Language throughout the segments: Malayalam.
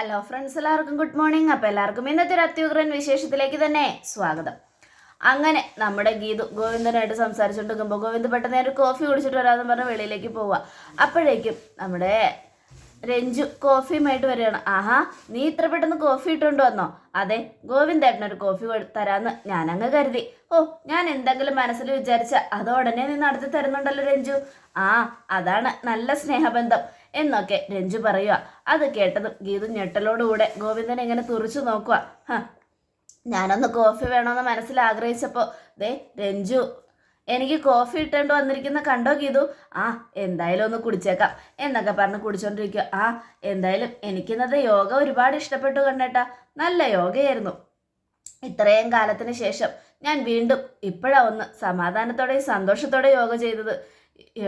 ഹലോ ഫ്രണ്ട്സ് എല്ലാവർക്കും ഗുഡ് മോർണിംഗ് അപ്പോൾ എല്ലാവർക്കും ഇന്നത്തെ ഒരു അത്യുഗ്രൻ വിശേഷത്തിലേക്ക് തന്നെ സ്വാഗതം. അങ്ങനെ നമ്മുടെ ഗീതു ഗോവിന്ദനായിട്ട് സംസാരിച്ചുകൊണ്ടിരിക്കുമ്പോൾ ഗോവിന്ദ് പെട്ടെന്ന് ഒരു കോഫി കുടിച്ചിട്ട് വരാമെന്ന് പറഞ്ഞ് വെളിയിലേക്ക് പോവുക അപ്പോഴേക്കും നമ്മുടെ രഞ്ജു കോഫിയുമായിട്ട് വരികയാണ്. ആഹാ നീ ഇത്ര പെട്ടെന്ന് കോഫി ഇട്ടുകൊണ്ട് വന്നോ? അതെ ഗോവിന്ദേട്ടനൊരു കോഫി തരാമെന്ന് ഞാനങ്ങ് കരുതി. ഓ ഞാൻ എന്തെങ്കിലും മനസ്സിൽ വിചാരിച്ച അത് ഉടനെ നീ നടത്തി തരുന്നുണ്ടല്ലോ രഞ്ജു. ആ അതാണ് നല്ല സ്നേഹബന്ധം. എന്നൊക്കെ രഞ്ജു പറയുക അത് കേട്ടതും ഗീതു ഞെട്ടലോടുകൂടെ ഗോവിന്ദൻ ഇങ്ങനെ തുറച്ചു നോക്കുക ഞാനൊന്ന് കോഫി വേണമെന്ന് മനസ്സിൽ ആഗ്രഹിച്ചപ്പോൾ ദേ രഞ്ജു എനിക്ക് കോഫി ഇട്ടേണ്ട് വന്നിരിക്കുന്ന കണ്ടോ ഗീതു? ആ എന്തായാലും ഒന്ന് കുടിച്ചേക്കാം എന്നൊക്കെ പറഞ്ഞ് കുടിച്ചോണ്ടിരിക്കുക ആ എന്തായാലും എനിക്കിന്നത് യോഗ ഒരുപാട് ഇഷ്ടപ്പെട്ടു കണ്ടേട്ട നല്ല യോഗയായിരുന്നു. ഇത്രയും കാലത്തിന് ശേഷം ഞാൻ വീണ്ടും ഇപ്പോഴാ ഒന്ന് സമാധാനത്തോടെയും സന്തോഷത്തോടെ യോഗ ചെയ്തത്.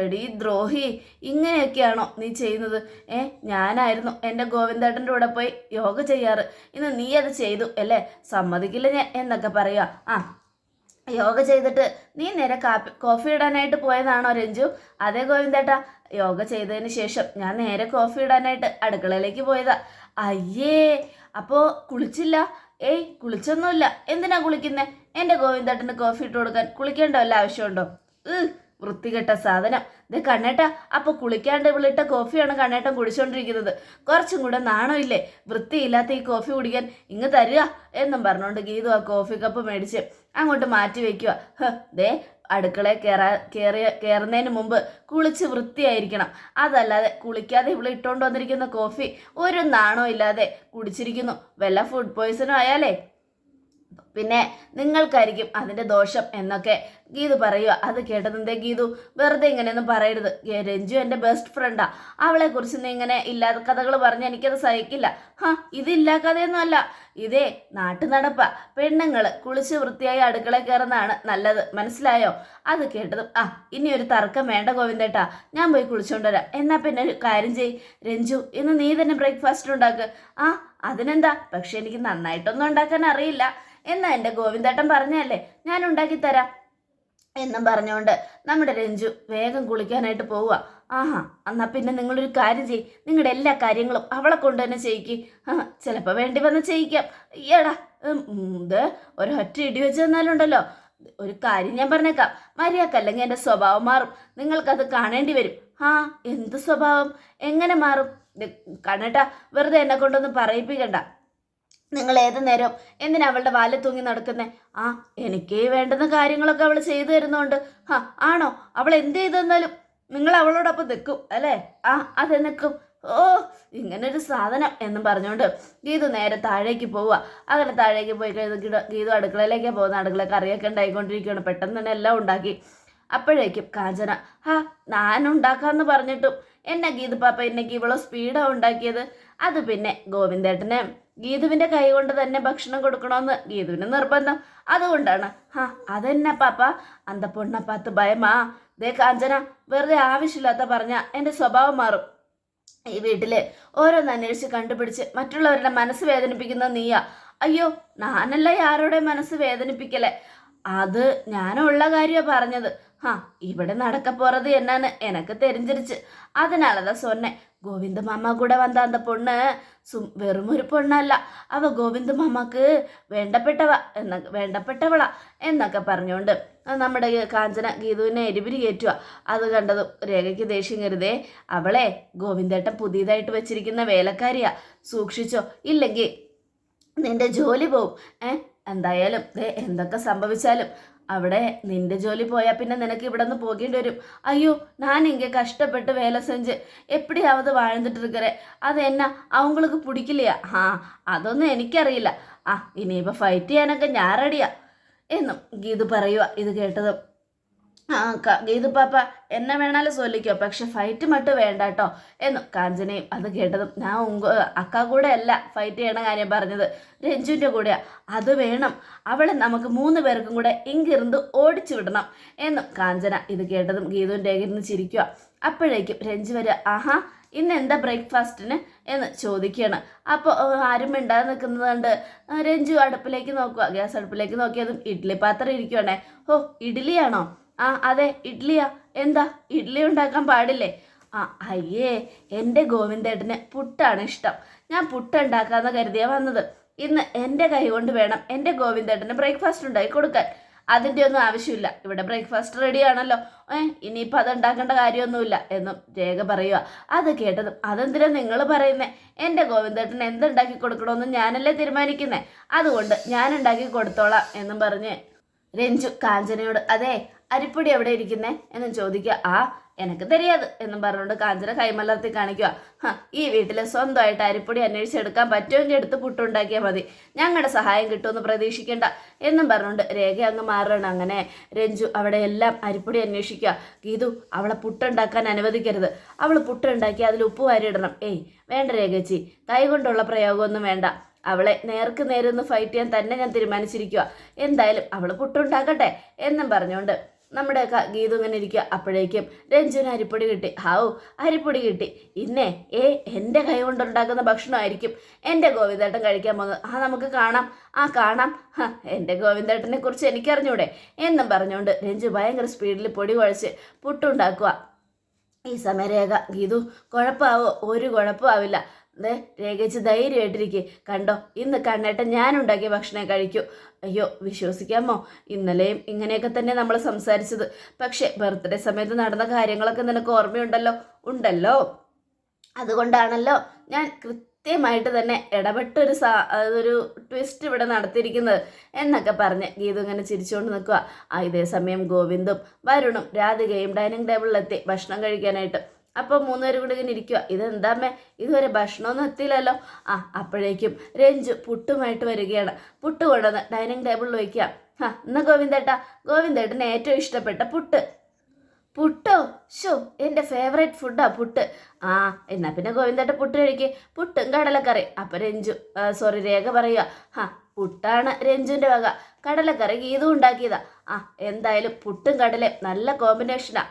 എടീ ദ്രോഹി ഇങ്ങനെയൊക്കെയാണോ നീ ചെയ്യുന്നത്? ഏ ഞാനായിരുന്നു എന്റെ ഗോവിന്ദേട്ടന്റെ കൂടെ പോയി യോഗ ചെയ്യാറ്. ഇന്ന് നീ അത് ചെയ്തു അല്ലേ? സമ്മതിക്കില്ല ഞാൻ എന്നൊക്കെ പറയുക ആ യോഗ ചെയ്തിട്ട് നീ നേരെ കാപ്പി കോഫി ഇടാനായിട്ട് പോയതാണോ രഞ്ജു? അതെ ഗോവിന്ദേട്ടാ യോഗ ചെയ്തതിന് ശേഷം ഞാൻ നേരെ കോഫി ഇടാനായിട്ട് അടുക്കളയിലേക്ക് പോയതാ. അയ്യേ അപ്പോൾ കുളിച്ചില്ല? ഏയ് കുളിച്ചൊന്നുമില്ല. എന്തിനാ കുളിക്കുന്നേ? എന്റെ ഗോവിന്ദേട്ടന് കോഫി ഇട്ട് കൊടുക്കാൻ കുളിക്കേണ്ട വല്ല ആവശ്യമുണ്ടോ? വൃത്തികെട്ട സാധനം. ഇത് കണ്ണേട്ട അപ്പൊ കുളിക്കാണ്ട് വിളിട്ട കോഫിയാണ് കണ്ണേട്ടൻ കുടിച്ചോണ്ടിരിക്കുന്നത്. കുറച്ചും കൂടെ ഇല്ലേ വൃത്തിയില്ലാത്ത ഈ കോഫി കുടിക്കാൻ ഇങ്ങ് തരിക എന്നും പറഞ്ഞുകൊണ്ട് ഗീതു ആ കോഫി കപ്പ് മേടിച്ച് അങ്ങോട്ട് മാറ്റി വെക്കുക ദേ അടുക്കളയിൽ കയറാ കയറിയ കയറുന്നതിന് മുമ്പ് കുളിച്ച് വൃത്തിയായിരിക്കണം. അതല്ലാതെ കുളിക്കാതെ ഇവിടെ ഇട്ടുകൊണ്ട് വന്നിരിക്കുന്ന കോഫി ഒരു നാണോ ഇല്ലാതെ കുടിച്ചിരിക്കുന്നു. വല്ല ഫുഡ് പോയ്സണും ആയാലേ. പിന്നെ നിങ്ങൾക്കായിരിക്കും അതിന്റെ ദോഷം എന്നൊക്കെ ഗീതു പറയുക അത് കേട്ടതെന്തേ ഗീതു? വെറുതെ ഇങ്ങനെയൊന്നും പറയരുത്. രഞ്ജു എന്റെ ബെസ്റ്റ് ഫ്രണ്ടാ അവളെക്കുറിച്ച് നീ ഇങ്ങനെ ഇല്ലാത്ത കഥകൾ പറഞ്ഞ് എനിക്കത് സഹിക്കില്ല. ഹാ ഇതില്ലാ കഥയൊന്നുമല്ല ഇതേ നാട്ടു നടപ്പ. പെണ്ണുങ്ങൾ കുളിച്ച് വൃത്തിയായി അടുക്കള കയറുന്നതാണ് നല്ലത്. മനസ്സിലായോ? അത് കേട്ടതും ആ ഇനി ഒരു തർക്കം വേണ്ട ഗോവിന്ദേട്ടാ. ഞാൻ പോയി കുളിച്ചുകൊണ്ടുവരാം എന്നാൽ എന്നാ പിന്നെ ഒരു കാര്യം ചെയ് രഞ്ജു ഇന്ന് നീ തന്നെ ബ്രേക്ക്ഫാസ്റ്റ് ഉണ്ടാക്ക്. ആ അതിനെന്താ? പക്ഷെ എനിക്ക് നന്നായിട്ടൊന്നും ഉണ്ടാക്കാൻ അറിയില്ല. എന്നാ എന്റെ ഗോവിന്ദേട്ടൻ പറഞ്ഞല്ലേ ഞാൻ ഉണ്ടാക്കി തരാം. എന്നും പറഞ്ഞുകൊണ്ട് നമ്മുടെ രഞ്ജു വേഗം കുളിക്കാനായിട്ട് പോവുക ആഹാ എന്നാ പിന്നെ നിങ്ങളൊരു കാര്യം ചെയ്യ്. നിങ്ങളുടെ എല്ലാ കാര്യങ്ങളും അവളെ കൊണ്ട് തന്നെ ചെയ്യിക്ക്. ആ ചിലപ്പോൾ വേണ്ടി വന്ന് ചെയ്യിക്കാം. ഈയടാ ഇത് ഒരൊറ്റ ഇടി വെച്ച് തന്നാലുണ്ടല്ലോ. ഒരു കാര്യം ഞാൻ പറഞ്ഞേക്കാം. മര്യാദക്കല്ലെങ്കിൽ എന്റെ സ്വഭാവം മാറും. നിങ്ങൾക്കത് കാണേണ്ടി വരും. ആ എന്ത് സ്വഭാവം? എങ്ങനെ മാറും? ഇത് വെറുതെ എന്നെ കൊണ്ടൊന്നും പറയിപ്പിക്കണ്ട. നിങ്ങൾ ഏത് നേരം എന്തിനാ അവളുടെ വാൽ തൂങ്ങി നടക്കുന്നേ? ആ എനിക്ക് വേണ്ടുന്ന കാര്യങ്ങളൊക്കെ അവൾ ചെയ്തു തരുന്നുണ്ട്. ആ ആണോ? അവൾ എന്ത് ചെയ്തു തന്നാലും നിങ്ങൾ അവളോടൊപ്പം നിൽക്കും അല്ലേ? ആ അതെ നിൽക്കും. ഓ ഇങ്ങനൊരു സാധനം എന്നും പറഞ്ഞുകൊണ്ട് ഗീതു നേരെ താഴേക്ക് പോവുക. അങ്ങനെ താഴേക്ക് പോയി കഴിഞ്ഞ ഗീത- അടുക്കളയിലേക്ക് പോകുന്ന അടുക്കള കറിയൊക്കെ ഉണ്ടായിക്കൊണ്ടിരിക്കുകയാണ്. പെട്ടെന്ന് തന്നെ എല്ലാം ഉണ്ടാക്കി. അപ്പോഴേക്കും കാഞ്ചന ഹാ ഞാൻ ഉണ്ടാക്കാന്ന് പറഞ്ഞിട്ടും എന്നെ ഗീതു പാപ്പ എന്നേക്ക് ഇവളോ സ്പീഡാണ് ഉണ്ടാക്കിയത്? അത് പിന്നെ ഗോവിന്ദേട്ടനെ ഗീതുവിന്റെ കൈ കൊണ്ട് തന്നെ ഭക്ഷണം കൊടുക്കണമെന്ന് ഗീതുവിന് നിർബന്ധം. അതുകൊണ്ടാണ്. ആ അതെന്നെ പാപ്പ? അന്ത പൊണ്ണപ്പാത്ത് ഭയമാ. ദേ കാഞ്ചന വെറുതെ ആവശ്യമില്ലാത്ത പറഞ്ഞ എന്റെ സ്വഭാവം മാറും. ഈ വീട്ടിലെ ഓരോന്ന് അന്വേഷിച്ച് കണ്ടുപിടിച്ച് മറ്റുള്ളവരുടെ മനസ്സ് വേദനിപ്പിക്കുന്ന നീയാ. അയ്യോ ഞാനല്ല ആരോടെ മനസ്സ് വേദനിപ്പിക്കലേ അത് ഞാനുള്ള കാര്യമാണ് പറഞ്ഞത്. ആ ഇവിടെ നടക്ക പോറത് എന്നാണ് എനക്ക് தெரிஞ்சிருச்சு അതിനാലതാ தான் ഗോവിന്ദ മാമ കൂടെ கூட வந்த அந்த വെറുമൊരു പൊണ്ണല്ല. അവ ഗോവിന്ദ മാമാക്ക് വേണ്ടപ്പെട്ടവ എന്ന വേണ്ടപ്പെട്ടവള എന്നൊക്കെ പറഞ്ഞുകൊണ്ട് നമ്മുടെ കാഞ്ചന ഗീതുവിനെ എരിപിരി കയറ്റുക അത് കണ്ടതും രേഖയ്ക്ക് ദേഷ്യം കരുതേ അവളെ ഗോവിന്ദേട്ടൻ പുതിയതായിട്ട് വെച്ചിരിക്കുന്ന വേലക്കാരിയാ. സൂക്ഷിച്ചോ ഇല്ലെങ്കിൽ നിന്റെ ജോലി പോവും. ഏ എന്തായാലും എന്തൊക്കെ സംഭവിച്ചാലും അവിടെ നിന്റെ ജോലി പോയാൽ പിന്നെ നിനക്ക് ഇവിടെ നിന്ന് പോകേണ്ടി വരും ஐயோ நான் இங்கே கஷ்டப்பட்டு வேலை செஞ்சு எப்படியாவது வாழ்ந்துட்டு இருக்கிறேன் அது என்ன அவங்களுக்கு பிடிக்கலையா ആ അതൊന്നും എനിക്കറിയില്ല ആ ഇനിയിപ്പോൾ ഫൈറ്റ് ചെയ്യാനൊക്കെ ഞാൻ റെഡിയാ എന്നും ഗീതു പറയുക ഇത് കേട്ടതും ഗീതു പാപ്പ എന്നെ വേണാലും സൊല്ലിക്കോ പക്ഷെ ഫൈറ്റ് മട്ട് വേണ്ട കേട്ടോ എന്നു കാഞ്ചനയും അത് കേട്ടതും ഞാൻ അക്ക കൂടെ അല്ല ഫൈറ്റ് ചെയ്യണ കാര്യം പറഞ്ഞത്. രഞ്ജുവിന്റെ കൂടെയാ. അത് വേണം. അവളെ നമുക്ക് മൂന്ന് പേർക്കും കൂടെ ഇങ്കിരുന്ന് ഓടിച്ചു വിടണം. എന്നും കാഞ്ചന ഇത് കേട്ടതും ഗീതുവിന്റെ ഇരുന്ന് ചിരിക്കുക അപ്പോഴേക്കും രഞ്ജു വരിക ആഹാ ഇന്ന് എന്താ ബ്രേക്ക്ഫാസ്റ്റിന് എന്ന് ചോദിക്കുകയാണ്. അപ്പോൾ ആരും മിണ്ടാതെ നിൽക്കുന്നത് കണ്ട് രഞ്ജു അടുപ്പിലേക്ക് നോക്കുക ഗ്യാസ് അടുപ്പിലേക്ക് നോക്കിയതും ഇഡ്ഡലി പാത്രം ഇരിക്കുവാണേ. ഓ ഇഡ്ഡലിയാണോ ആ അതെ ഇഡ്ഡലിയാ എന്താ ഇഡ്ഡലി ഉണ്ടാക്കാൻ പാടില്ലേ? ആ അയ്യേ എന്റെ ഗോവിന്ദേട്ടന് പുട്ടാണ് ഇഷ്ടം. ഞാൻ പുട്ട് പുട്ടുണ്ടാക്കാന്ന് കരുതിയാ വന്നത്. ഇന്ന് എന്റെ കൈ കൊണ്ട് വേണം എന്റെ ഗോവിന്ദേട്ടന് ബ്രേക്ക്ഫാസ്റ്റ് ഉണ്ടാക്കി കൊടുക്കാൻ. അതിന്റെ ഒന്നും ആവശ്യമില്ല. ഇവിടെ ബ്രേക്ക്ഫാസ്റ്റ് റെഡിയാണല്ലോ. ഏ ഇനിയിപ്പോൾ അത് ഉണ്ടാക്കേണ്ട കാര്യമൊന്നുമില്ല എന്നും രേഖ പറയുക അത് കേട്ടതും അതെന്തിനാ നിങ്ങൾ പറയുന്നത് എന്റെ ഗോവിന്ദേട്ടൻ എന്തുണ്ടാക്കി കൊടുക്കണമെന്ന് ഞാനല്ലേ തീരുമാനിക്കുന്നത് അതുകൊണ്ട് ഞാൻ ഉണ്ടാക്കി കൊടുത്തോളാം എന്നും പറഞ്ഞ് രഞ്ജു കാഞ്ചനയോട് അതെ അരിപ്പൊടി എവിടെ ഇരിക്കുന്നേ? എന്ന് ചോദിക്കുക. ആ എനക്ക് തരിയാത് എന്നും പറഞ്ഞുകൊണ്ട് കാഞ്ചന കൈമലർത്തി കാണിക്കുക. ഈ വീട്ടിൽ സ്വന്തമായിട്ട് അരിപ്പൊടി അന്വേഷിച്ചെടുക്കാൻ പറ്റുമെങ്കിൽ എടുത്ത് പുട്ടുണ്ടാക്കിയാൽ മതി. ഞങ്ങളുടെ സഹായം കിട്ടുമെന്ന് പ്രതീക്ഷിക്കേണ്ട എന്നും പറഞ്ഞുകൊണ്ട് രേഖ അങ്ങ് മാറണം അങ്ങനെ രഞ്ജു അവിടെ എല്ലാം അരിപ്പൊടി അന്വേഷിക്കുക. ഗീതു അവളെ പുട്ടുണ്ടാക്കാൻ അനുവദിക്കരുത്. അവൾ പുട്ടുണ്ടാക്കി അതിൽ ഉപ്പ് വാരിയിടണം ഏയ് വേണ്ട രേഖച്ചി. കൈകൊണ്ടുള്ള പ്രയോഗമൊന്നും വേണ്ട. അവളെ നേർക്ക് നേരൊന്ന് ഫൈറ്റ് ചെയ്യാൻ തന്നെ ഞാൻ തീരുമാനിച്ചിരിക്കുക എന്തായാലും അവൾ പുട്ടുണ്ടാക്കട്ടെ എന്നും പറഞ്ഞുകൊണ്ട് നമ്മുടെ ഗീതു ഇങ്ങനെ ഇരിക്കുക അപ്പോഴേക്കും രഞ്ജുവിന് അരിപ്പൊടി കിട്ടി. ഹാവു അരിപ്പൊടി കിട്ടി. ഇന്നേ ഏ എന്റെ കൈ കൊണ്ടുണ്ടാക്കുന്ന ഭക്ഷണമായിരിക്കും എന്റെ ഗോവിന്ദേട്ടൻ കഴിക്കാൻ പോകുന്നത്. ആ നമുക്ക് കാണാം. ആ കാണാം. എന്റെ ഗോവിന്ദേട്ടനെ കുറിച്ച് എനിക്കറിഞ്ഞൂടെ എന്നും പറഞ്ഞുകൊണ്ട് രഞ്ജു ഭയങ്കര സ്പീഡിൽ പൊടി കുഴച്ച് പുട്ടുണ്ടാക്കുക ഈ സമയരേഖ ഗീതു കുഴപ്പമാവോ? ഒരു കുഴപ്പമാവില്ല. ദേ രേഖച്ച് ധൈര്യമായിട്ടിരിക്കെ. കണ്ടോ ഇന്ന് കണ്ണേട്ടൻ ഞാൻ ഉണ്ടാക്കിയ ഭക്ഷണം കഴിക്കൂ. അയ്യോ വിശ്വസിക്കാമോ? ഇന്നലെയും ഇങ്ങനെയൊക്കെ തന്നെ നമ്മൾ സംസാരിച്ചത്. പക്ഷേ ബർത്ത്ഡേ സമയത്ത് നടന്ന കാര്യങ്ങളൊക്കെ നിനക്ക് ഓർമ്മയുണ്ടല്ലോ? ഉണ്ടല്ലോ. അതുകൊണ്ടാണല്ലോ ഞാൻ കൃത്യമായിട്ട് തന്നെ ഇടപെട്ടൊരു സാ അതൊരു ട്വിസ്റ്റ് ഇവിടെ നടത്തിയിരിക്കുന്നത് എന്നൊക്കെ പറഞ്ഞ് ഗീതു ഇങ്ങനെ ചിരിച്ചുകൊണ്ട് നിൽക്കുക ഇതേ സമയം ഗോവിന്ദും വരുണും രാധികയും ഡൈനിങ് ടേബിളിലെത്തി ഭക്ഷണം കഴിക്കാനായിട്ട്. അപ്പോൾ മൂന്നുപേരും കൂടി ഇങ്ങനെ ഇരിക്കുക ഇതെന്താമ്മേ ഇതുവരെ ഭക്ഷണമൊന്നും എത്തിയില്ലല്ലോ. ആ അപ്പോഴേക്കും രഞ്ജു പുട്ടുമായിട്ട് വരികയാണ്. പുട്ട് കൊണ്ടുവന്ന് ഡൈനിങ് ടേബിളിൽ വയ്ക്കുക ആ എന്നാ ഗോവിന്ദേട്ടാ? ഗോവിന്ദേട്ടന് ഏറ്റവും ഇഷ്ടപ്പെട്ട പുട്ട്. പുട്ടോ? ഷോ എന്റെ ഫേവറേറ്റ് ഫുഡാ പുട്ട്. ആ എന്നാ പിന്നെ ഗോവിന്ദേട്ട പുട്ട് കഴിക്കുക പുട്ടും കടലക്കറി. അപ്പം രഞ്ജു സോറി രേഖ പറയുക ഹാ പുട്ടാണ് രഞ്ജുവിന്റെ വക. കടലക്കറി ഗീതും ഉണ്ടാക്കിയതാ. ആ എന്തായാലും പുട്ടും കടലയും നല്ല കോമ്പിനേഷനാ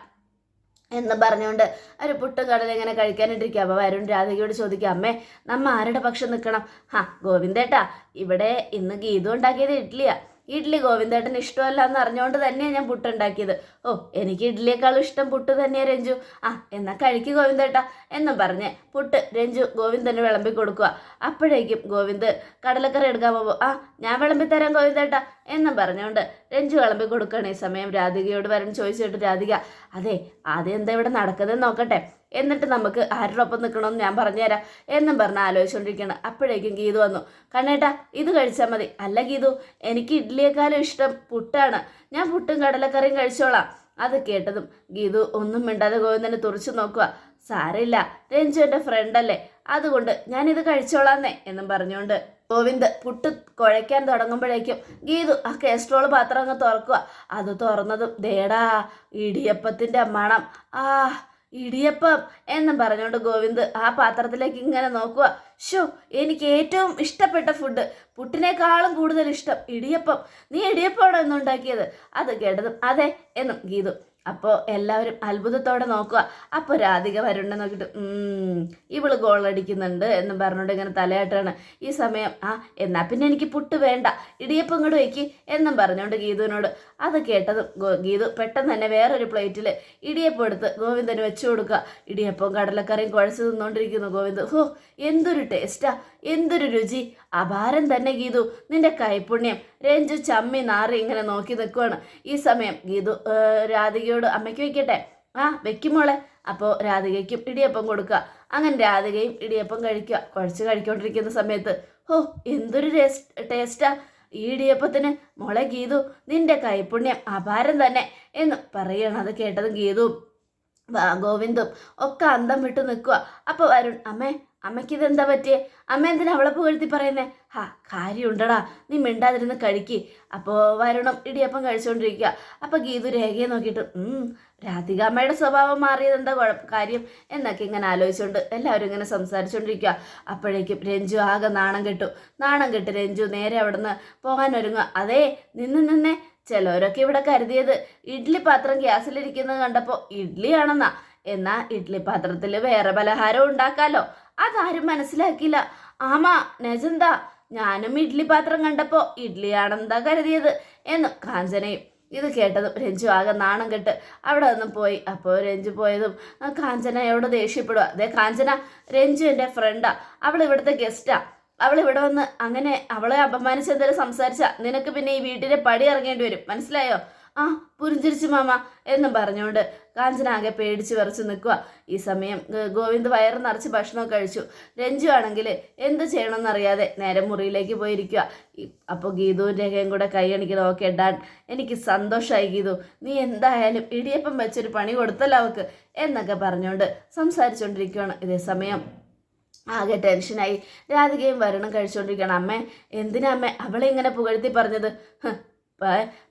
എന്ന് പറഞ്ഞുകൊണ്ട് ഒരു പുട്ടും കടല ഇങ്ങനെ കഴിക്കാനിട്ടിരിക്കുക അപ്പോൾ വരുൺ രാധികയോട് ചോദിക്കുക അമ്മേ നമ്മ ആരുടെ പക്ഷം നിൽക്കണം ഹാ ഗോവിന്ദേട്ടാ ഇവിടെ ഇന്ന് ഗീതു ഉണ്ടാക്കിയത് ഇഡ്ഡലിയാ. ഇഡ്ഡലി ഗോവിന്ദേട്ടന് ഇഷ്ടമല്ല എന്ന് അറിഞ്ഞുകൊണ്ട് തന്നെയാണ് ഞാൻ പുട്ടുണ്ടാക്കിയത് ഓ എനിക്ക് ഇഡ്ഡലിയേക്കാളും ഇഷ്ടം പുട്ട് തന്നെയാണ് രഞ്ജു. ആ എന്നാൽ കഴിക്ക് ഗോവിന്ദേട്ടാ. എന്നും പറഞ്ഞ് പുട്ട് രഞ്ജു ഗോവിന്ദന് വിളമ്പി കൊടുക്കുക അപ്പോഴേക്കും ഗോവിന്ദ് കടലക്കറി എടുക്കാൻ പോകുമ്പോൾ ആ ഞാൻ വിളമ്പി തരാം ഗോവിന്ദേട്ടാ. എന്നും പറഞ്ഞുകൊണ്ട് രഞ്ജു വിളമ്പി കൊടുക്കുകയാണ്. ഈ സമയം രാധികയോട് വരണം ചോദിച്ചിട്ട് രാധിക അതെ ആദ്യം എന്താ ഇവിടെ നടക്കുന്നത് നോക്കട്ടെ. എന്നിട്ട് നമുക്ക് ആരുടെ ഒപ്പം നിൽക്കണമെന്ന് ഞാൻ പറഞ്ഞുതരാം എന്നും പറഞ്ഞ് ആലോചിച്ചുകൊണ്ടിരിക്കുകയാണ്. അപ്പോഴേക്കും ഗീതു വന്നു കണ്ണേട്ടാ ഇത് കഴിച്ചാൽ മതി. അല്ല ഗീതു എനിക്ക് ഇഡ്ഡലിയേക്കാളും ഇഷ്ടം പുട്ടാണ്. ഞാൻ പുട്ടും കടലക്കറിയും കഴിച്ചോളാം. അത് കേട്ടതും ഗീതു ഒന്നും മിണ്ടാതെ ഗോവിന്ദനെ തുറച്ചു നോക്കുക. സാരമില്ല രഞ്ജു എന്റെ ഫ്രണ്ടല്ലേ അതുകൊണ്ട് ഞാനിത് കഴിച്ചോളാന്നേ എന്നും പറഞ്ഞുകൊണ്ട് ഗോവിന്ദ് പുട്ട് കുഴയ്ക്കാൻ തുടങ്ങുമ്പോഴേക്കും ഗീതു ആ കേസ്ട്രോൾ പാത്രം അങ്ങ് തുറക്കുക. അത് തുറന്നതും ദേടാ ഇടിയപ്പത്തിന്റെ മണം. ആ ഇടിയപ്പം എന്നും പറഞ്ഞുകൊണ്ട് ഗോവിന്ദ് ആ പാത്രത്തിലേക്ക് ഇങ്ങനെ നോക്കുക ഷോ എനിക്ക് ഏറ്റവും ഇഷ്ടപ്പെട്ട ഫുഡ് പുട്ടിനേക്കാളും കൂടുതൽ ഇഷ്ടം ഇടിയപ്പം. നീ ഇടിയപ്പമാണോ എന്നുണ്ടാക്കിയത് അത് കേട്ടതും അതെ എന്നും ഗീതു. അപ്പോൾ എല്ലാവരും അത്ഭുതത്തോടെ നോക്കുക. അപ്പോൾ രാധിക വരുണ്ണെ നോക്കിയിട്ട് "ഉം, ഇവൾ ഗോളടിക്കുന്നുണ്ട് എന്ന് പറഞ്ഞുകൊണ്ട് ഇങ്ങനെ തലയാട്ടാണ്. ഈ സമയം ആ എന്നാ പിന്നെ എനിക്ക് പുട്ട് വേണ്ട. ഇടിയപ്പം ഇങ്ങോട്ട് വയ്ക്ക് എന്നും പറഞ്ഞുകൊണ്ട് ഗീതുവിനോട്. അത് കേട്ടതും ഗീതു പെട്ടെന്ന് തന്നെ വേറൊരു പ്ലേറ്റിൽ ഇടിയപ്പം എടുത്ത് ഗോവിന്ദന് വെച്ചു കൊടുക്കുക. ഇടിയപ്പം കടലക്കറിയും കുഴച്ച് തിന്നുകൊണ്ടിരിക്കുന്നു ഗോവിന്ദ്. ഹോ എന്തൊരു ടേസ്റ്റാ എന്തൊരു രുചി. അപാരം തന്നെ ഗീതു. നിന്റെ കൈപുണ്യം. രഞ്ജു ചമ്മി നാറി ഇങ്ങനെ നോക്കി നിൽക്കുവാണ് ഈ സമയം ഗീതു രാധികയോട് അമ്മയ്ക്ക് വെക്കട്ടെ? ആ വെക്കുമോളെ അപ്പോൾ രാധികയ്ക്കും ഇടിയപ്പം കൊടുക്കുക. അങ്ങനെ രാധികയും ഇടിയപ്പം കഴിക്കുക. കുഴച്ച് കഴിക്കൊണ്ടിരിക്കുന്ന സമയത്ത് ഓ എന്തൊരു ടേസ്റ്റ്. ഈ ഇടിയപ്പത്തിന് മോളെ ഗീതു നിന്റെ കൈപുണ്യം അപാരം തന്നെ എന്ന് പറയണം അത് കേട്ടതും ഗീതുവും. ഗോവിന്ദും ഒക്കെ അന്തം വിട്ടു നിൽക്കുക. അപ്പോൾ വരുൺ അമ്മേ അമ്മയ്ക്ക് ഇതെന്താ പറ്റിയേ? അമ്മ എന്തിനാ അവളെ പുകഴ്ത്തി പറയുന്നേ? ഹാ കാര്യമുണ്ടടാ. നീ മിണ്ടാതിരുന്ന് കഴിക്കി. അപ്പോൾ വരുണം. ഇടിയപ്പം കഴിച്ചുകൊണ്ടിരിക്കുക അപ്പോൾ ഗീതു രേഖയെ നോക്കിയിട്ട് രാധിക അമ്മയുടെ സ്വഭാവം മാറിയത് എന്താ കുഴപ്പം കാര്യം? എന്നൊക്കെ ഇങ്ങനെ ആലോചിച്ചുകൊണ്ട് എല്ലാവരും ഇങ്ങനെ സംസാരിച്ചുകൊണ്ടിരിക്കുക അപ്പോഴേക്കും രഞ്ജു ആകെ നാണം കെട്ടു. നാണം കെട്ട് രഞ്ജു നേരെ അവിടുന്ന് പോകാൻ ഒരുങ്ങുക അതേ നിന്ന് നിന്നേ. ചിലവരൊക്കെ ഇവിടെ കരുതിയത് ഇഡ്ഡലി പാത്രം ഗ്യാസിലിരിക്കുന്നത് കണ്ടപ്പോൾ ഇഡ്ഡലിയാണെന്നാ എന്നാൽ ഇഡ്ഡലി പാത്രത്തിൽ വേറെ പലഹാരം ഉണ്ടാക്കാലോ. അതാരും മനസ്സിലാക്കിയില്ല. ആമാ നജന്താ ഞാനും ഇഡ്ഡലി പാത്രം കണ്ടപ്പോൾ ഇഡ്ഡലിയാണെന്താ കരുതിയത് എന്ന് കാഞ്ചനയും. ഇത് കേട്ടതും രഞ്ജു ആകെ നാണം കെട്ട്. അവിടെ നിന്ന് പോയി. അപ്പോൾ രഞ്ജു പോയതും കാഞ്ചനയോട് ദേഷ്യപ്പെടുക അതെ കാഞ്ചന രഞ്ജു എന്റെ ഫ്രണ്ടാ അവൾ ഇവിടുത്തെ ഗസ്റ്റാ അവൾ ഇവിടെ വന്ന് അങ്ങനെ അവളെ അപമാനിച്ചെന്തെങ്കിലും സംസാരിച്ചാൽ നിനക്ക് പിന്നെ ഈ വീട്ടിലെ പടി ഇറങ്ങേണ്ടി വരും. മനസ്സിലായോ? ആ പുരിഞ്ചിരിച്ചു മാമ എന്നും പറഞ്ഞുകൊണ്ട് കാഞ്ചന ആകെ പേടിച്ച് വിറച്ച് നിൽക്കുക ഈ സമയം ഗോവിന്ദ് വയറ് നിറച്ച് ഭക്ഷണമൊക്കെ കഴിച്ചു. രഞ്ജു ആണെങ്കിൽ എന്ത് ചെയ്യണമെന്നറിയാതെ നേരെ മുറിയിലേക്ക് പോയിരിക്കുക അപ്പോൾ ഗീതുവും രേഖയും കൂടെ കൈയണിക്കണം ഓക്കെ ഡാൻ എനിക്ക് സന്തോഷമായി ഗീതു. നീ എന്തായാലും ഇടിയപ്പം വെച്ചൊരു പണി കൊടുത്തല്ലോ അവക്ക് എന്നൊക്കെ പറഞ്ഞുകൊണ്ട് സംസാരിച്ചുകൊണ്ടിരിക്കുകയാണ് ഇതേ സമയം ആകെ ടെൻഷനായി. രാധികയും വരണം കഴിച്ചുകൊണ്ടിരിക്കുകയാണ് അമ്മേ എന്തിനാ അമ്മേ അവളെ ഇങ്ങനെ പുകഴ്ത്തി പറഞ്ഞത്?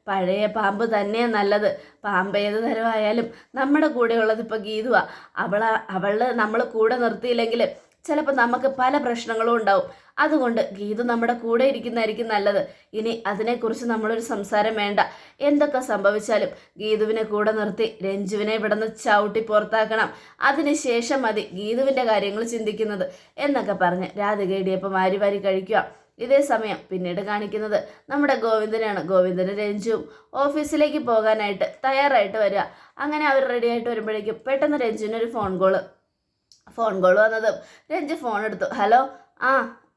പഴയ പാമ്പ് തന്നെ നല്ലത്. പാമ്പ് ഏത് തരമായാലും നമ്മുടെ കൂടെ ഉള്ളത് ഇപ്പോൾ ഗീതുവാ. അവൾ അവൾ നമ്മൾ കൂടെ നിർത്തിയില്ലെങ്കിൽ ചിലപ്പോൾ നമുക്ക് പല പ്രശ്നങ്ങളും ഉണ്ടാവും. അതുകൊണ്ട് ഗീതു നമ്മുടെ കൂടെ ഇരിക്കുന്നതായിരിക്കും നല്ലത്. ഇനി അതിനെക്കുറിച്ച് നമ്മളൊരു സംസാരം വേണ്ട. എന്തൊക്കെ സംഭവിച്ചാലും ഗീതുവിനെ കൂടെ നിർത്തി രഞ്ജുവിനെ ഇവിടെ നിന്ന് ചവിട്ടി പുറത്താക്കണം. അതിനുശേഷം മതി ഗീതുവിന്റെ കാര്യങ്ങൾ ചിന്തിക്കുന്നത് എന്നൊക്കെ പറഞ്ഞ് രാധികയുടെ ഇപ്പം വാരി വാരി കഴിക്കുക ഇതേ സമയം പിന്നീട് കാണിക്കുന്നത് നമ്മുടെ ഗോവിന്ദനാണ് ഗോവിന്ദന് രഞ്ജുവും ഓഫീസിലേക്ക് പോകാനായിട്ട് തയ്യാറായിട്ട് വരിക. അങ്ങനെ അവർ റെഡി ആയിട്ട് വരുമ്പോഴേക്കും പെട്ടെന്ന് രഞ്ജുവിനൊരു ഫോൺ കോൾ ഫോൺ കോൾ വന്നതും. രഞ്ജു ഫോൺ എടുത്തു. ഹലോ ആ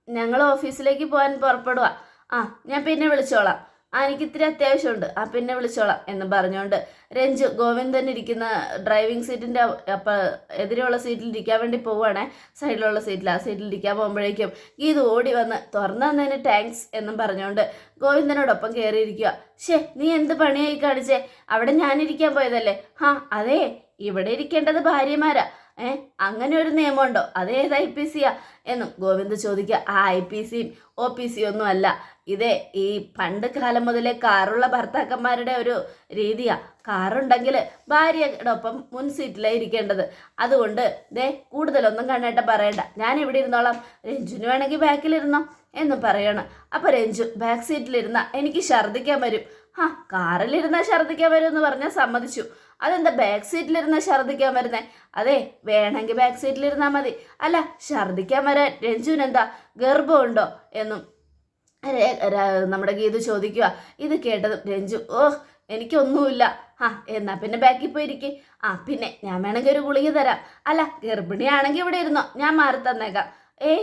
ഞങ്ങൾ ഓഫീസിലേക്ക് പോകാൻ പുറപ്പെടുക ആ ഞാൻ പിന്നെ വിളിച്ചോളാം. ആ എനിക്ക് ഇത്തിരി അത്യാവശ്യമുണ്ട്. ആ പിന്നെ വിളിച്ചോളാം എന്ന് പറഞ്ഞുകൊണ്ട് രഞ്ജു ഗോവിന്ദൻ ഇരിക്കുന്ന ഡ്രൈവിംഗ് സീറ്റിന്റെ അപ്പം എതിരെയുള്ള സീറ്റിൽ ഇരിക്കാൻ വേണ്ടി പോവുകയാണേ സൈഡിലുള്ള സീറ്റിൽ ആ സീറ്റിൽ ഇരിക്കാൻ പോകുമ്പോഴേക്കും ഗീത് ഓടി വന്ന് തുറന്നു തന്നതിന് താങ്ക്സ് എന്നും പറഞ്ഞുകൊണ്ട് ഗോവിന്ദനോടൊപ്പം കയറിയിരിക്കുക ഷേ നീ എന്ത് പണിയായി കാണിച്ചേ? അവിടെ ഞാനിരിക്കാൻ പോയതല്ലേ? ഹാ അതെ ഇവിടെ ഇരിക്കേണ്ടത് ഭാര്യമാരാ. ഏ? അങ്ങനെ ഒരു നിയമമുണ്ടോ? അതേത് ഐ പി സിയാ എന്നും ഗോവിന്ദ് ചോദിക്കുക. ആ ഐ പി സിയും ഒ പി സിയും ഒന്നും അല്ല. ഇതേ ഈ പണ്ട് കാലം മുതലേ കാറുള്ള ഭർത്താക്കന്മാരുടെ ഒരു രീതിയാ. കാറുണ്ടെങ്കിൽ ഭാര്യയുടെ ഒപ്പം മുൻ സീറ്റിലേ ഇരിക്കേണ്ടത്. അതുകൊണ്ട് ദേ കൂടുതലൊന്നും കണ്ണേട്ട പറയണ്ട. ഞാൻ ഇവിടെ ഇരുന്നോളാം. രഞ്ജുന് വേണമെങ്കിൽ ബാക്കിലിരുന്നോ എന്നും പറയണം. അപ്പോൾ രഞ്ജു ബാക്ക് സീറ്റിലിരുന്ന എനിക്ക് ഛർദ്ദിക്കാൻ വരും. ഹാ കാറിലിരുന്നാൽ ഛർദ്ദിക്കാൻ എന്ന് പറഞ്ഞാൽ സമ്മതിച്ചു. അതെന്താ ബാക്ക് സീറ്റിലിരുന്നാൽ ഛർദ്ദിക്കാൻ വരുന്നേ? അതെ വേണമെങ്കിൽ ബാക്ക് സീറ്റിലിരുന്നാൽ മതി. അല്ല ഛർദ്ദിക്കാൻ വരാൻ രഞ്ജുവിന് എന്താ ഗർഭമുണ്ടോ എന്നും നമ്മുടെ ഗീതു ചോദിക്കുക ഇത് കേട്ടതും രഞ്ജു ഓ എനിക്കൊന്നുമില്ല. ആ എന്നാ പിന്നെ ബാക്കിൽ പോയിരിക്കെ. ആ പിന്നെ ഞാൻ വേണമെങ്കിൽ ഒരു ഗുളിക തരാം. അല്ല ഗർഭിണിയാണെങ്കിൽ ഇവിടെ ഇരുന്നോ? ഞാൻ മാറി തന്നേക്കാം. ഏ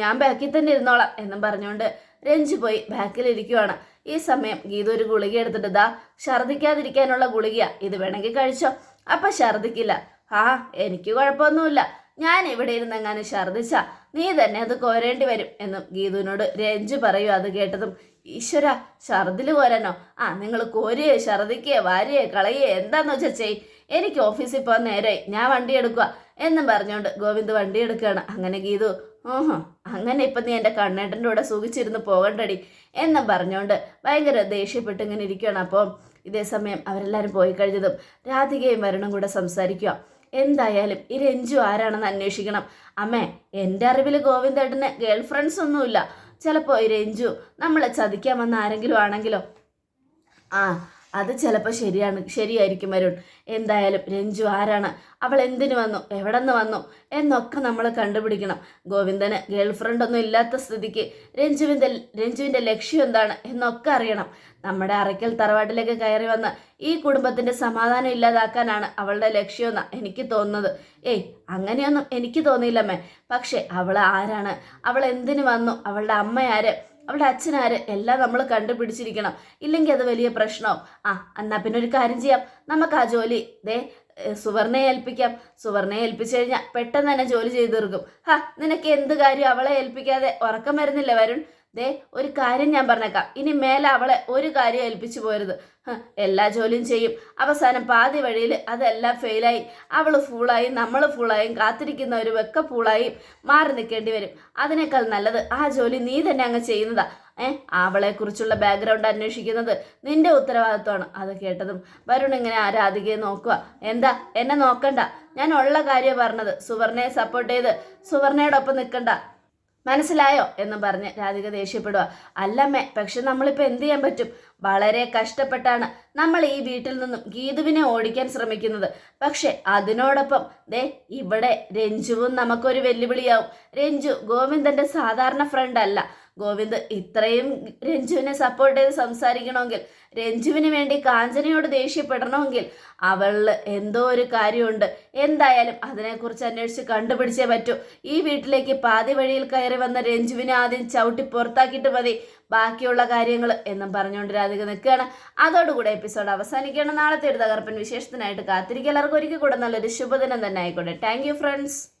ഞാൻ ബാക്കിൽ തന്നെ ഇരുന്നോളാം എന്നും പറഞ്ഞുകൊണ്ട് രഞ്ജു പോയി ബാക്കിൽ ഇരിക്കുവാണ് ഈ സമയം ഗീത ഒരു ഗുളിക എടുത്തിട്ട് ദാ ഛർദ്ദിക്കാതിരിക്കാനുള്ള ഗുളികയാ. ഇത് വേണമെങ്കിൽ കഴിച്ചോ. അപ്പം ഛർദ്ദിക്കില്ല ആ എനിക്ക് കുഴപ്പമൊന്നുമില്ല. ഞാൻ ഇവിടെ ഇരുന്നെങ്ങാനും ഛർദ്ദിച്ച നീ തന്നെ അത് കോരേണ്ടി വരും എന്നും ഗീതുവിനോട് രഞ്ജു പറയൂ അത് കേട്ടതും. ഈശ്വര ഛർദിൽ കോരാനോ? ആ നിങ്ങൾ കോരുകയോ ഛർദിക്കുകയോ വാരുകയോ കളയുകയോ എന്താന്ന് വെച്ചാൽ ചെയ്. എനിക്ക് ഓഫീസിൽ പോകാൻ നേരമായി ഞാൻ വണ്ടി എടുക്കുക എന്നും പറഞ്ഞുകൊണ്ട് ഗോവിന്ദ് വണ്ടി എടുക്കുകയാണ് അങ്ങനെ ഗീതു ഓഹോ അങ്ങനെ ഇപ്പം നീ എന്റെ കണ്ണേട്ടന്റെ കൂടെ സുഖിച്ചിരുന്ന് പോകണ്ടടി എന്ന് പറഞ്ഞുകൊണ്ട് ഭയങ്കര ദേഷ്യപ്പെട്ട് ഇങ്ങനെ ഇരിക്കുകയാണ് അപ്പോൾ ഇതേ സമയം അവരെല്ലാവരും പോയി കഴിഞ്ഞതും രാധികയും വരണം കൂടെ സംസാരിക്കുക എന്തായാലും ഈ രഞ്ജു ആരാണെന്ന് അന്വേഷിക്കണം. അമ്മേ എന്റെ അറിവിൽ ഗോവിന്ദേട്ടന് ഗേൾ ഫ്രണ്ട്സ് ഒന്നുമില്ല. ചിലപ്പോൾ ഈ രഞ്ജു നമ്മളെ ചതിക്കാൻ വന്ന ആരെങ്കിലും ആണെങ്കിലോ? ആ അത് ചിലപ്പോൾ ശരിയാണ് ശരിയായിരിക്കും വരുൺ. എന്തായാലും രഞ്ജു ആരാണ്? അവൾ എന്തിനു വന്നു? എവിടെ നിന്ന് വന്നു? എന്നൊക്കെ നമ്മൾ കണ്ടുപിടിക്കണം. ഗോവിന്ദന് ഗേൾ ഫ്രണ്ട് ഒന്നും ഇല്ലാത്ത സ്ഥിതിക്ക് രഞ്ജുവിന്റെ രഞ്ജുവിന്റെ ലക്ഷ്യം എന്താണ് എന്നൊക്കെ അറിയണം. നമ്മുടെ അറയ്ക്കൽ തറവാട്ടിലേക്ക് കയറി വന്ന് ഈ കുടുംബത്തിന്റെ സമാധാനം ഇല്ലാതാക്കാനാണ് അവളുടെ ലക്ഷ്യമെന്നാണ് എനിക്ക് തോന്നുന്നത്. ഏയ് അങ്ങനെയൊന്നും എനിക്ക് തോന്നിയില്ലമ്മേ. പക്ഷേ അവൾ ആരാണ്? അവൾ എന്തിനു വന്നു? അവളുടെ അമ്മയാര് അവളുടെ അച്ഛനാര്? എല്ലാം നമ്മൾ കണ്ടുപിടിച്ചിരിക്കണം. ഇല്ലെങ്കിൽ അത് വലിയ പ്രശ്നമാവും ആ എന്നാ പിന്നെ ഒരു കാര്യം ചെയ്യാം. നമുക്ക് ആ ജോലി ദേ സുവർണയെ ഏൽപ്പിക്കാം. സുവർണയെ ഏൽപ്പിച്ചു കഴിഞ്ഞാൽ പെട്ടെന്ന് തന്നെ ജോലി ചെയ്തു തീർക്കും. ഹാ നിനക്ക് എന്ത് കാര്യം അവളെ ഏൽപ്പിക്കാതെ ഉറക്കം വരുന്നില്ല വരുൺ? ദേ ഒരു കാര്യം ഞാൻ പറഞ്ഞേക്കാം. ഇനി മേലെ അവളെ ഒരു കാര്യം ഏൽപ്പിച്ചു പോരുത്. എല്ലാ ജോലിയും ചെയ്യും. അവസാനം പാതി വഴിയിൽ അതെല്ലാം ഫെയിലായി. അവൾ ഫൂളായി നമ്മൾ ഫൂളായും വെക്ക ഫൂളായി മാറി നിൽക്കേണ്ടി വരും. അതിനേക്കാൾ നല്ലത് ആ ജോലി നീ തന്നെ അങ്ങ് ചെയ്യുന്നതാ. ഏ അവളെ കുറിച്ചുള്ള ബാക്ക്ഗ്രൗണ്ട് അന്വേഷിക്കുന്നത് നിന്റെ ഉത്തരവാദിത്വമാണ്. അത് കേട്ടതും വരുൺ ഇങ്ങനെ ആരാധികയെ രാധികയെ നോക്കുക എന്താ? എന്നെ നോക്കണ്ട. ഞാൻ ഉള്ള കാര്യം പറഞ്ഞത്. സുവർണയെ സപ്പോർട്ട് ചെയ്ത്. സുവർണയോടൊപ്പം നിൽക്കണ്ട മനസ്സിലായോ എന്ന് പറഞ്ഞ് രാധിക ദേഷ്യപ്പെടുക അല്ലമ്മേ പക്ഷെ നമ്മളിപ്പോൾ എന്ത് ചെയ്യാൻ പറ്റും? വളരെ കഷ്ടപ്പെട്ടാണ് നമ്മൾ ഈ വീട്ടിൽ നിന്നും ഗീതുവിനെ ഓടിക്കാൻ ശ്രമിക്കുന്നത്. പക്ഷെ അതിനോടൊപ്പം ദേ ഇവിടെ രഞ്ജുവും നമുക്കൊരു വെല്ലുവിളിയാവും. രഞ്ജു ഗോവിന്ദന്റെ സാധാരണ ഫ്രണ്ട് അല്ല. ഗോവിന്ദ് ഇത്രയും രഞ്ജുവിനെ സപ്പോർട്ട് ചെയ്ത് സംസാരിക്കണമെങ്കിൽ രഞ്ജുവിന് വേണ്ടി കാഞ്ചനയോട് ദേഷ്യപ്പെടണമെങ്കിൽ അവളിൽ എന്തോ ഒരു കാര്യമുണ്ട്. എന്തായാലും അതിനെക്കുറിച്ച് അന്വേഷിച്ച് കണ്ടുപിടിച്ചേ പറ്റൂ. ഈ വീട്ടിലേക്ക് പാതി വഴിയിൽ കയറി വന്ന രഞ്ജുവിനെ ആദ്യം ചവിട്ടി പുറത്താക്കിയിട്ട് മതി. ബാക്കിയുള്ള കാര്യങ്ങൾ എന്നും പറഞ്ഞുകൊണ്ട് രാധിക നിൽക്കുകയാണ്. അതോടുകൂടെ എപ്പിസോഡ് അവസാനിക്കുകയാണ്. നാളത്തെ ഒരു തകർപ്പൻ വിശേഷത്തിനായിട്ട് കാത്തിരിക്കുക. എല്ലാവർക്കും ഒരിക്കൽ കൂടെ നല്ലൊരു ശുഭദിനം തന്നെ ആയിക്കോട്ടെ. Thank friends